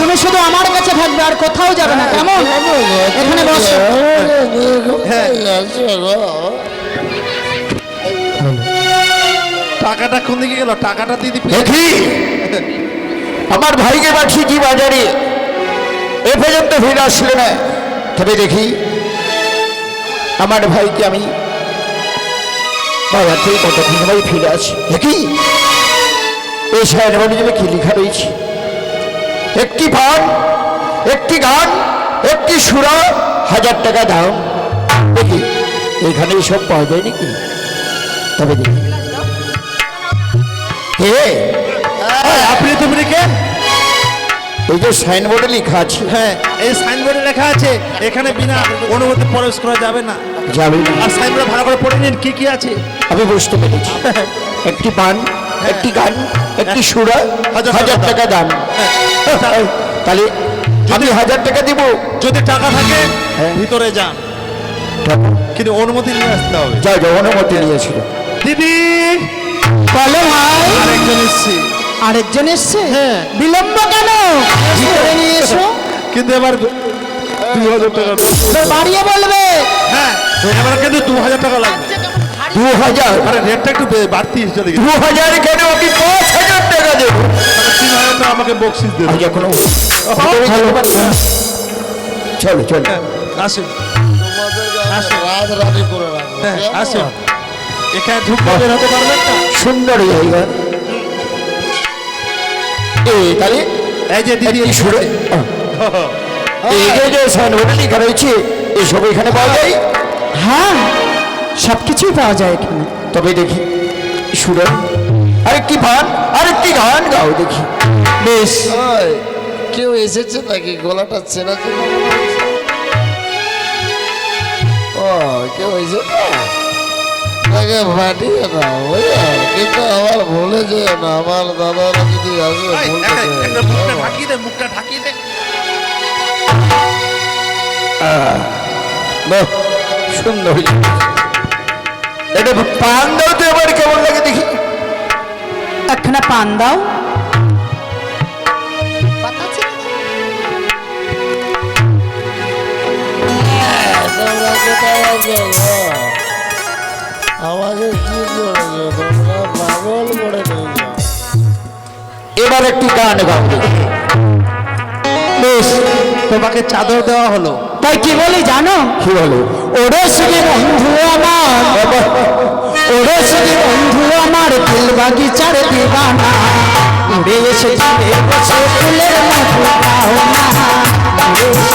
তুমি শুধু আমার কাছে থাকবে আর কোথাও যাবে না কেমন? এখানে বসো। হ্যাঁ টাকাটা কোন দিকে গেল? টাকাটা দিদি দেখি। আমার ভাইকে পাঠিয়েছি বাজারে? এ পর্যন্ত ফিরে আসলে না। তবে দেখি আমার ভাইকে আমি বাজার থেকে কতক্ষণ ভাই ফিরে আসি দেখি। এই যাবে কি লেখা রয়েছে? একটি পান একটি গান একটি সুরা হাজার টাকা দাম। দেখি এখানে সব পাওয়া যায় নাকি? তবে দেখি। কে? আপনি তুমি কে ওই যে সাইনবোর্ডে লেখা আছে। হ্যাঁ এই সাইনবোর্ডে লেখা আছে এখানে বিনা অনুমতি প্রবেশ করা যাবে না। যাবে। আর সাইনবোর্ডে ভালো করে পড়ে নিন কি কি আছে? আমি বুঝতে পেরেছি। একটি পান একটি গান একটি সুরা হাজার টাকা দাম। হ্যাঁ। তাহলে আমি হাজার টাকা দিব। যদি টাকা থাকে হ্যাঁ। ভিতরে যান। কিন্তু অনুমতি নিয়ে আসতে হবে। যা যা অনুমতি নিয়েছিল দিদি! বলো ভাই। আরেকজন এসছে। আরেকজন এসছে? হ্যাঁ। বিলম্ব কেন? ভিতরে নিয়ে এসো। কিন্তু এবার দুই হাজার টাকা বাড়িয়ে বলবে। হ্যাঁ এবার কিন্তু দু হাজার টাকা লাগবে। দু হাজার আরে রেটটা একটু বাড়তি চলে গেছে। দু হাজার কেন? আমি পাঁচ হাজার টাকা দেবো। তিন হাজার টাকা আমাকে বকশিস দেবে। এখনও চলো। চলো হ্যাঁ, আসুন। রাত রানি করে হ্যাঁ? আসুন। এখানে ঢুকতে বের হতে পারবেন না? সুন্দর জায়গা। এ তাহলে এই যে দিদি সুরে এই যে যে সাইনবোর্ডে লেখা রয়েছে এসব এখানে পাওয়া যায়। হ্যাঁ। সব কিছুই পাওয়া যায় এখানে। তবে দেখি সুরে। আরেকটি পান আরেকটি গান গাও দেখি। বেশ। কেউ এসেছে নাকি? গলাটা চেনা চেনা ও কেউ এসেছে? তাকে ফাটিয়ে না বুঝলে কিন্তু আমার ভুলে যেও না আমার দাদারা যদি দে মুখটা ঢাকিয়ে দে। সুন্দর। এটা পান দাও তো এবার কেমন লাগে দেখি। একখানা পান দাও। আমাকে কি করেছ তোমরা পাগল করে এবার একটি গান গাও বেশ তোমাকে চাদর দেওয়া হলো। তাই কি বলি জানো? কি বলে? ওরে শুধু বন্ধু আমার ওরে শুধু বন্ধু আমার ফুল বাগিচার দিবানা। উড়ে এসে জিতে বসে ফুলের খাও না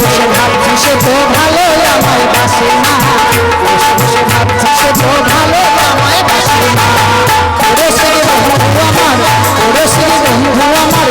বসে ভাবছি সে তো ভালো আমায় বাসে না বসে বসে ভাবছি সে তো ভালো আমায় বাসে না ওরে সে বন্ধু আমার ওরে সে বন্ধু আমার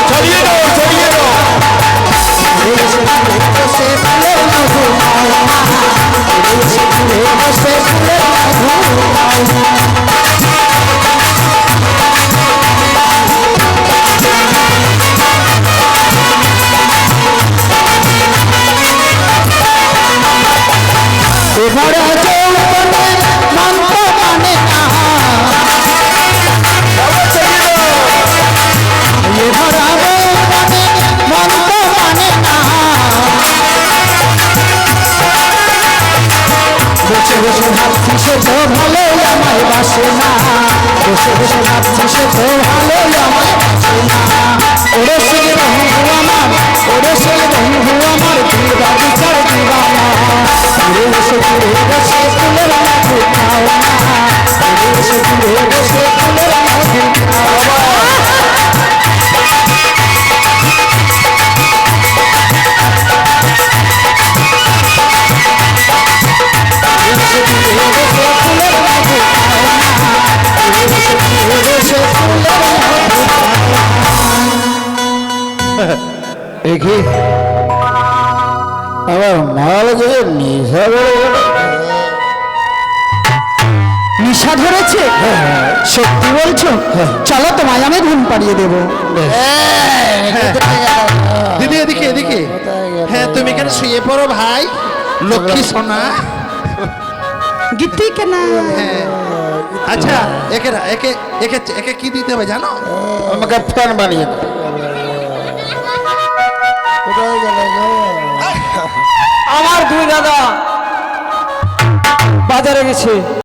সে তো ভালো আমায় বাসে না বসে বসে ভাবছি সে তো ভালো আমায় বাসে না ওরে সে বন্ধু আমার ওরে সে বন্ধু আমার দিবা বিচার দিবা না ফিরে এসে ফিরে এসে ফুলের আমার গেছে নেশা নিশা ধরেছে? সত্যি বলছো? চলো তোমায় আমি ঘুম পাড়িয়ে দেবো। কোথায় দিদি এদিকে এদিকে। হ্যাঁ তুমি এখানে শুয়ে পড়ো ভাই। লক্ষ্মী সোনা। গিট্টি কেনা। হ্যাঁ। আচ্ছা একে একে একে একে কি দিতে হবে জানো? আমাকে ফ্যান বানিয়ে দাও। আমার দুই দাদা বাজারে গেছে।